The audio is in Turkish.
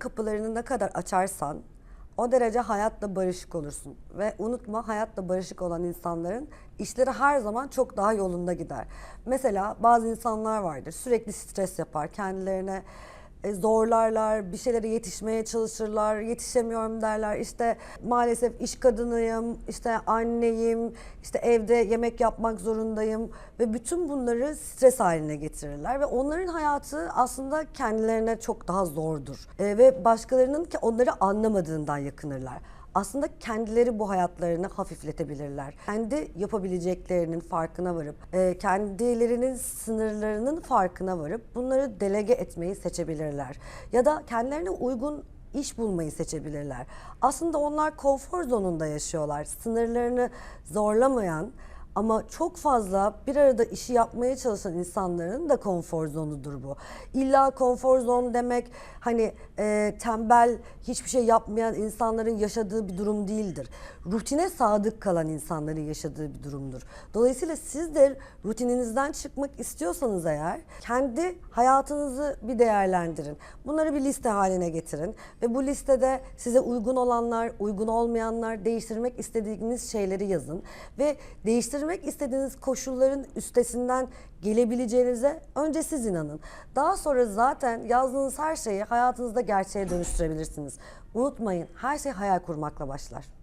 kapılarını ne kadar açarsan o derece hayatla barışık olursun. Ve unutma hayatla barışık olan insanların işleri her zaman çok daha yolunda gider. Mesela bazı insanlar vardır sürekli stres yapar kendilerine e, zorlarlar, bir şeylere yetişmeye çalışırlar, yetişemiyorum derler. İşte maalesef iş kadınıyım, işte anneyim, işte evde yemek yapmak zorundayım ve bütün bunları stres haline getirirler ve onların hayatı aslında kendilerine çok daha zordur. E, ve başkalarının ki onları anlamadığından yakınırlar aslında kendileri bu hayatlarını hafifletebilirler. Kendi yapabileceklerinin farkına varıp, e, kendilerinin sınırlarının farkına varıp bunları delege etmeyi seçebilirler. Ya da kendilerine uygun iş bulmayı seçebilirler. Aslında onlar konfor zonunda yaşıyorlar. Sınırlarını zorlamayan, ama çok fazla bir arada işi yapmaya çalışan insanların da konfor zonudur bu. İlla konfor zon demek hani e, tembel hiçbir şey yapmayan insanların yaşadığı bir durum değildir. Rutine sadık kalan insanların yaşadığı bir durumdur. Dolayısıyla siz de rutininizden çıkmak istiyorsanız eğer kendi hayatınızı bir değerlendirin. Bunları bir liste haline getirin ve bu listede size uygun olanlar, uygun olmayanlar, değiştirmek istediğiniz şeyleri yazın ve değiştirmek istediğiniz koşulların üstesinden gelebileceğinize önce siz inanın. Daha sonra zaten yazdığınız her şeyi hayatınızda gerçeğe dönüştürebilirsiniz. Unutmayın her şey hayal kurmakla başlar.